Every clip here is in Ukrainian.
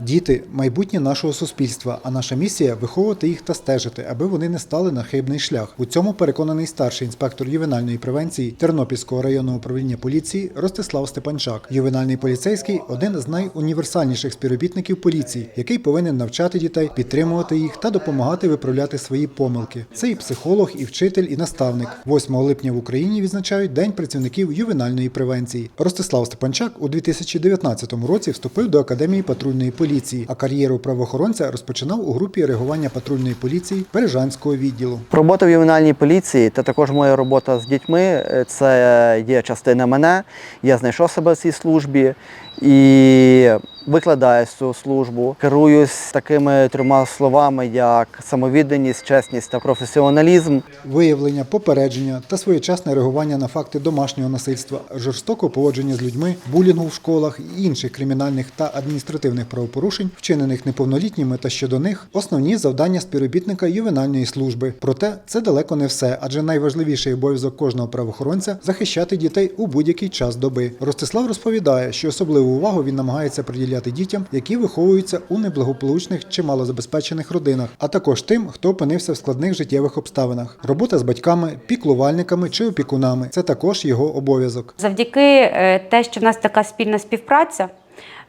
Діти майбутнє нашого суспільства, а наша місія виховувати їх та стежити, аби вони не стали на хибний шлях. У цьому переконаний старший інспектор ювенальної превенції Тернопільського районного управління поліції Ростислав Степанчак. Ювенальний поліцейський один з найуніверсальніших співробітників поліції, який повинен навчати дітей, підтримувати їх та допомагати виправляти свої помилки. Це і психолог, і вчитель, і наставник. 8 липня в Україні відзначають День працівників ювенальної превенції. Ростислав Степанчак у 2019 році вступив до академії патрульної поліції, а кар'єру правоохоронця розпочинав у групі реагування патрульної поліції Бережанського відділу. Робота в ювенальній поліції та також моя робота з дітьми е, це є частина мене. Я знайшов себе в цій службі і викладаю цю службу. Керуюсь такими трьома словами, як самовідданість, чесність та професіоналізм. Виявлення, попередження та своєчасне реагування на факти домашнього насильства, жорстокого поводження з людьми, булінгу в школах і інших кримінальних та адміністративних правопорушень, вчинених неповнолітніми та щодо них основні завдання співробітника ювенальної служби. Проте це далеко не все, адже найважливіший обов'язок кожного правоохоронця захищати дітей у будь-який час доби. Ростислав розповідає, що особливу увагу він намагається приділяти дітям, які виховуються у неблагополучних чи малозабезпечених родинах, а також тим, хто опинився в складних життєвих обставинах. Робота з батьками, піклувальниками чи опікунами це також його обов'язок. Завдяки е, те, що в нас така спільна співпраця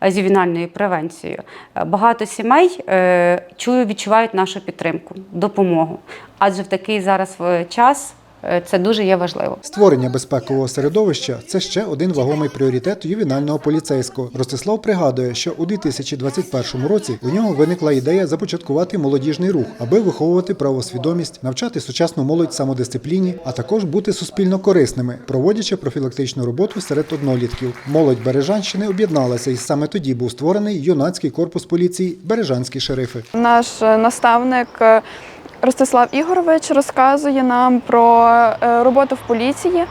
е, з ювенальною превенцією, е, багато сімей чую, відчувають нашу підтримку, допомогу. Адже в такий зараз час це дуже є важливо. Створення безпекового середовища це ще один вагомий пріоритет ювенального поліцейського. Ростислав пригадує, що у 2021 році у нього виникла ідея започаткувати молодіжний рух, аби виховувати правосвідомість, навчати сучасну молодь самодисципліні, а також бути суспільно корисними, проводячи профілактичну роботу серед однолітків. Молодь Бережанщини об'єдналася, і саме тоді був створений юнацький корпус поліції Бережанські шерифи. Наш е, наставник е, Ростислав Ігорович розказує нам про е, роботу в поліції.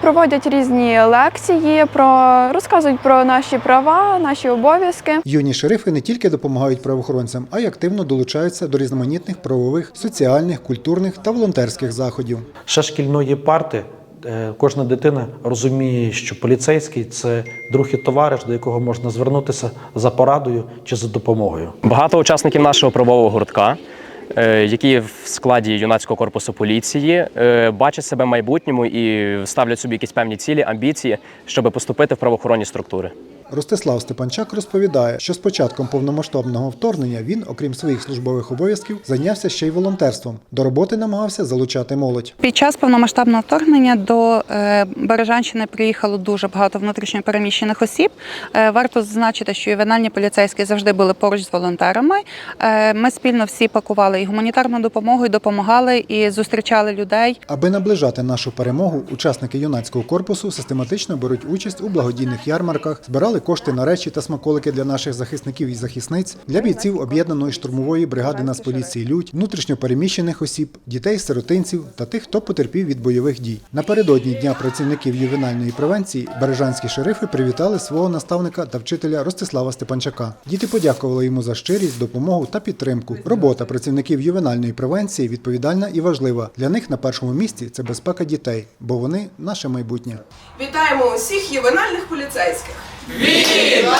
Проводять різні лекції, про розказують про наші права, наші обов'язки. Юні шерифи не тільки допомагають правоохоронцям, а й активно долучаються до різноманітних правових, соціальних, культурних та волонтерських заходів. Ще шкільної парти е, кожна дитина розуміє, що поліцейський це друг і товариш, до якого можна звернутися за порадою чи за допомогою. Багато учасників нашого правового гуртка, які в складі юнацького корпусу поліції, е, бачать себе в майбутньому і ставлять собі якісь певні цілі, амбіції, щоб поступити в правоохоронні структури. Ростислав Степанчак розповідає, що з початком повномасштабного вторгнення він, окрім своїх службових обов'язків, зайнявся ще й волонтерством. До роботи намагався залучати молодь. Під час повномасштабного вторгнення до е, Бережанщини приїхало дуже багато внутрішньопереміщених осіб. Е, Варто зазначити, що ювенальні поліцейські завжди були поруч з волонтерами. Е, Ми спільно всі пакували і гуманітарну допомогу, і допомагали, і зустрічали людей. Аби наближати нашу перемогу, учасники юнацького корпусу систематично беруть участь у благодійних ярмарках, збирали кошти на речі та смаколики для наших захисників і захисниць, для бійців об'єднаної штурмової бригади Нацполіції Людь, внутрішньопереміщених осіб, дітей, сиротинців та тих, хто потерпів від бойових дій. Напередодні дня працівників ювенальної превенції бережанські шерифи привітали свого наставника та вчителя Ростислава Степанчака. Діти подякували йому за щирість, допомогу та підтримку. Робота працівників ювенальної превенції відповідальна і важлива. Для них на першому місці це безпека дітей, бо вони наше майбутнє. Вітаємо усіх ювенальних поліцейських! Вітаємо!